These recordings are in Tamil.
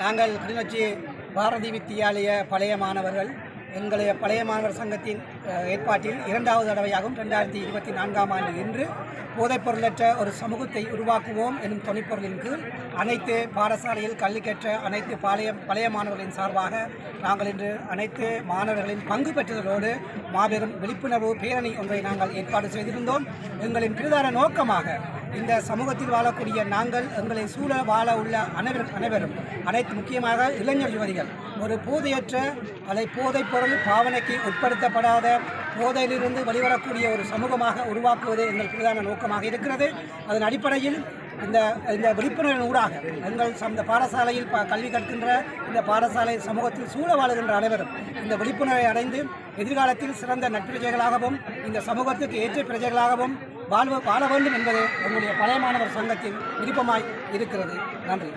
நாங்கள் கிளிநொச்சி பாரதி வித்தியாலய பழைய மாணவர்கள். எங்களுடைய பழைய மாணவர் சங்கத்தின் ஏற்பாட்டில் இரண்டாவது தடவையாகவும் ரெண்டாயிரத்தி இருபத்தி நான்காம் ஆண்டு இன்று போதைப்பொருளற்ற ஒரு சமூகத்தை உருவாக்குவோம் எனும் துணைப்பொருளின் கீழ் அனைத்து பாடசாலையில் கல்வி கற்ற அனைத்து பழைய பழைய மாணவர்களின் சார்பாக நாங்கள் இன்று அனைத்து மாணவர்களின் பங்கு பெற்றதோடு மாபெரும் விழிப்புணர்வு பேரணி ஒன்றை நாங்கள் ஏற்பாடு செய்திருந்தோம். எங்களின் பிரதான நோக்கமாக இந்த சமூகத்தில் வாழக்கூடிய நாங்கள் எங்களை சூழ வாழ உள்ள அனைவரும் அனைவரும் அனைத்து முக்கியமாக இளைஞர் யுவதிகள் ஒரு போதையற்ற அதை போதைப் பொருள் பாவனைக்கு உட்படுத்தப்படாத போதையிலிருந்து வெளிவரக்கூடிய ஒரு சமூகமாக உருவாக்குவது எங்கள் பிரதான நோக்கமாக இருக்கிறது. அதன் அடிப்படையில் இந்த இந்த விழிப்புணர்வின் ஊடாக எங்கள் இந்த பாடசாலையில் ப கல்வி கற்கின்ற இந்த பாடசாலை சமூகத்தில் சூழ வாழுகின்ற அனைவரும் இந்த விழிப்புணர்வை அடைந்து எதிர்காலத்தில் சிறந்த நட்பிரஜைகளாகவும் இந்த சமூகத்துக்கு ஏற்ற பிரஜைகளாகவும் வாழ்வ வாழ வேண்டும் என்பது எங்களுடைய பழைய மாணவர் சங்கத்தின் விருப்பமாய் இருக்கிறது. நன்றி.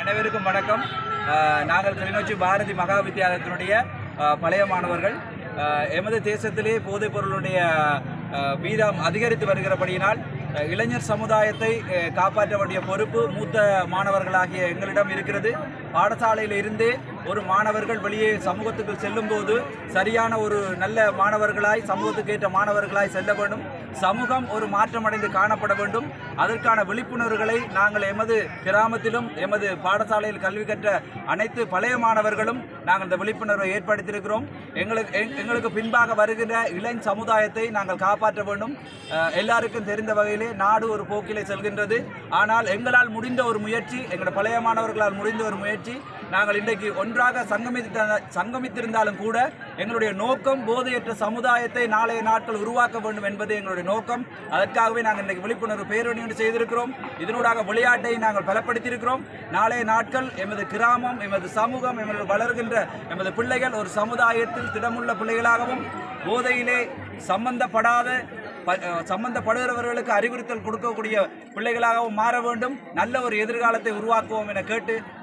அனைவருக்கும் வணக்கம். நாங்கள் கிளிநொச்சி பாரதி மகா வித்தியாலயத்தினுடைய பழைய மாணவர்கள். எமது தேசத்திலே போதைப் பொருளுடைய வீதம் அதிகரித்து வருகிறபடியினால் இளைஞர் சமுதாயத்தை காப்பாற்ற வேண்டிய பொறுப்பு மூத்த மாணவர்களாகிய எங்களிடம் இருக்கிறது. பாடசாலையில் இருந்தே ஒரு மாணவர்கள் வெளியே சமூகத்துக்கு செல்லும்போது சரியான ஒரு நல்ல மாணவர்களாய் சமூகத்துக்கு ஏற்ற மாணவர்களாய் செல்ல வேண்டும். சமூகம் ஒரு மாற்றமடைந்து காணப்பட வேண்டும். அதற்கான விழிப்புணர்வுகளை நாங்கள் எமது கிராமத்திலும் எமது பாடசாலையில் கல்வி கற்ற அனைத்து பழைய மாணவர்களும் நாங்கள் இந்த விழிப்புணர்வை ஏற்படுத்தியிருக்கிறோம். எங்களுக்கு எங்- எங்களுக்கு பின்பாக வருகின்ற இளைஞ சமுதாயத்தை நாங்கள் காப்பாற்ற வேண்டும். எல்லாருக்கும் தெரிந்த வகையிலே நாடு ஒரு போக்கிலே செல்கின்றது. ஆனால் எங்களால் முடிந்த ஒரு முயற்சி எங்களோட பழைய மாணவர்களால் முடிந்த ஒரு முயற்சி நாங்கள் இன்றைக்கு ஒன்றாக சங்கமித்த சங்கமித்திருந்தாலும் கூட எங்களுடைய நோக்கம் போதையற்ற சமுதாயத்தை நாளைய நாட்கள் உருவாக்க வேண்டும் என்பது எங்களுடைய நோக்கம். அதற்காகவே நாங்கள் இன்றைக்கு விழிப்புணர்வு பேரணி ஒன்று செய்திருக்கிறோம். இதனூடாக விளையாட்டை நாங்கள் பலப்படுத்தியிருக்கிறோம். நாளைய நாட்கள் எமது கிராமம் எமது சமூகம் எமது வளர்கின்ற எமது பிள்ளைகள் ஒரு சமுதாயத்தில் திடமுள்ள பிள்ளைகளாகவும் போதையிலே சம்பந்தப்படாத ப- சம்பந்தப்படுகிறவர்களுக்கு அறிவுறுத்தல் கொடுக்கக்கூடிய பிள்ளைகளாகவும் மாற வேண்டும். நல்ல ஒரு எதிர்காலத்தை உருவாக்குவோம் என கேட்டு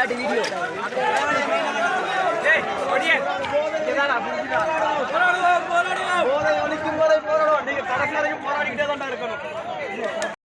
விளையாட்டு வீடியோ. போராடுவோம் போராடுவோம். போரை ஒழிக்கும் போரை போராடுவோம். நீங்க கடைசி வரைக்கும் போராடிக்கிட்டே தான் இருக்கணும்.